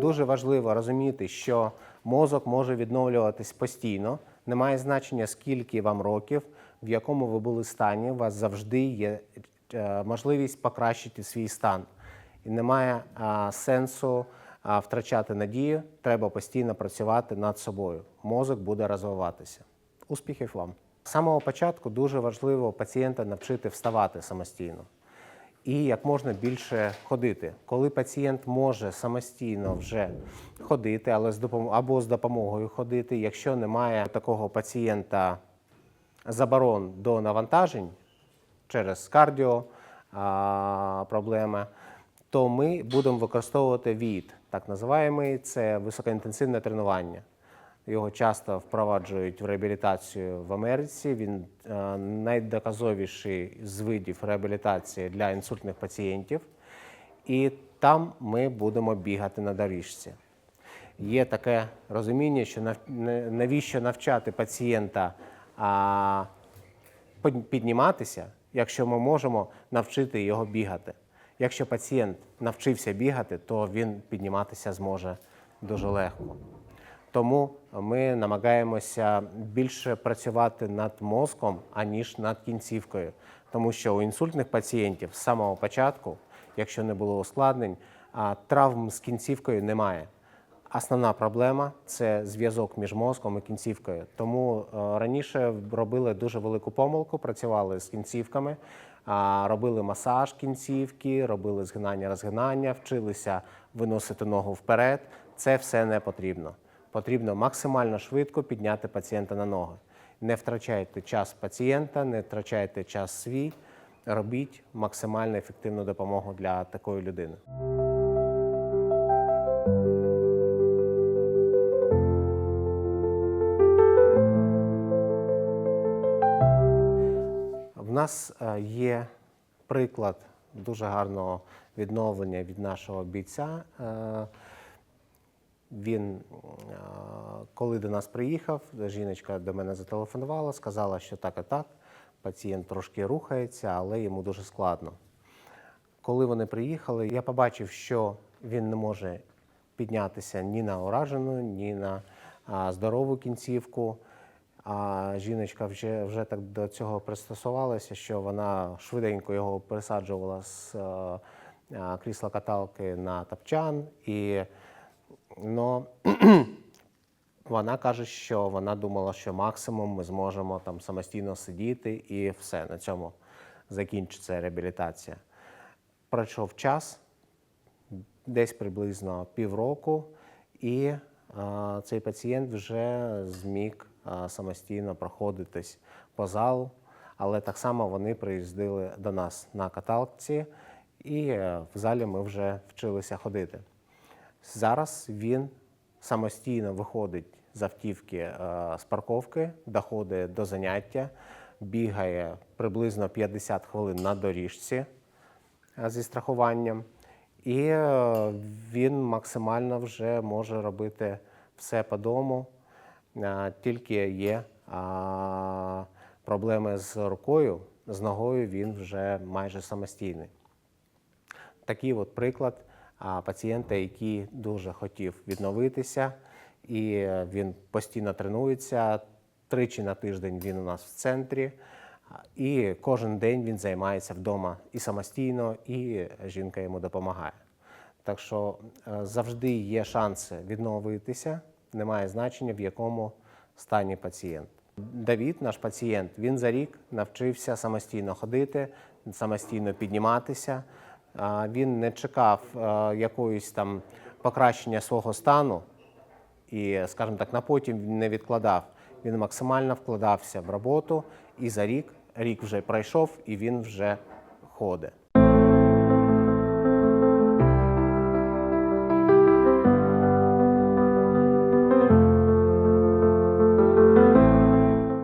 Дуже важливо розуміти, що мозок може відновлюватись постійно. Немає значення, скільки вам років, в якому ви були стані. У вас завжди є е, можливість покращити свій стан. І немає а, сенсу а, втрачати надію. Треба постійно працювати над собою. Мозок буде розвиватися. Успіхів вам! З самого початку дуже важливо пацієнта навчити вставати самостійно і як можна більше ходити. Коли пацієнт може самостійно вже ходити, але з допом... або з допомогою ходити, якщо немає такого пацієнта заборон до навантажень через кардіо а, проблеми, то ми будемо використовувати ВІД, так називаємо, це високоінтенсивне тренування. Його часто впроваджують в реабілітацію в Америці. Він е, найдоказовіший з видів реабілітації для інсультних пацієнтів. І там ми будемо бігати на доріжці. Є таке розуміння, що нав- навіщо навчати пацієнта підніматися, якщо ми можемо навчити його бігати. Якщо пацієнт навчився бігати, то він підніматися зможе дуже легко. Тому ми намагаємося більше працювати над мозком, аніж над кінцівкою. Тому що у інсультних пацієнтів з самого початку, якщо не було ускладнень, травм з кінцівкою немає. Основна проблема це зв'язок між мозком і кінцівкою. Тому е, раніше робили дуже велику помилку, працювали з кінцівками, робили масаж кінцівки, робили згинання, розгинання, вчилися виносити ногу вперед. Це все не потрібно. Потрібно максимально швидко підняти пацієнта на ноги. Не втрачайте час пацієнта, не втрачайте час свій. Робіть максимально ефективну допомогу для такої людини. В нас е, є приклад дуже гарного відновлення від нашого бійця. Е, Він, е, коли до нас приїхав, жіночка до мене зателефонувала, сказала, що так і так, пацієнт трошки рухається, але йому дуже складно. Коли вони приїхали, я побачив, що він не може піднятися ні на уражену, ні на здорову кінцівку. А жіночка вже, вже так до цього пристосувалася, що вона швиденько його пересаджувала з е, а, крісла каталки на тапчан. І но, вона каже, що вона думала, що максимум ми зможемо там самостійно сидіти і все, на цьому закінчиться реабілітація. Пройшов час, десь приблизно півроку, і е, цей пацієнт вже зміг е, самостійно проходитись по залу, але так само вони приїздили до нас на каталці, і е, в залі ми вже вчилися ходити. Зараз він самостійно виходить з автівки е, з парковки, доходить до заняття, бігає приблизно 50 хвилин на доріжці е, зі страхуванням, і е, він максимально вже може робити все по дому, тільки є проблеми з рукою, з ногою він вже майже самостійний. Такий от приклад пацієнта, який дуже хотів відновитися, і він постійно тренується. Тричі на тиждень він у нас в центрі, і кожен день він займається вдома і самостійно, і жінка йому допомагає. Так що е, завжди є шанси відновитися, немає значення, в якому стані пацієнт. Давід, наш пацієнт, він за рік навчився самостійно ходити, самостійно підніматися. Він не чекав е, якоїсь там покращення свого стану і, скажімо так, на потім він не відкладав. Він максимально вкладався в роботу, і за рік, рік вже пройшов, і він вже ходить.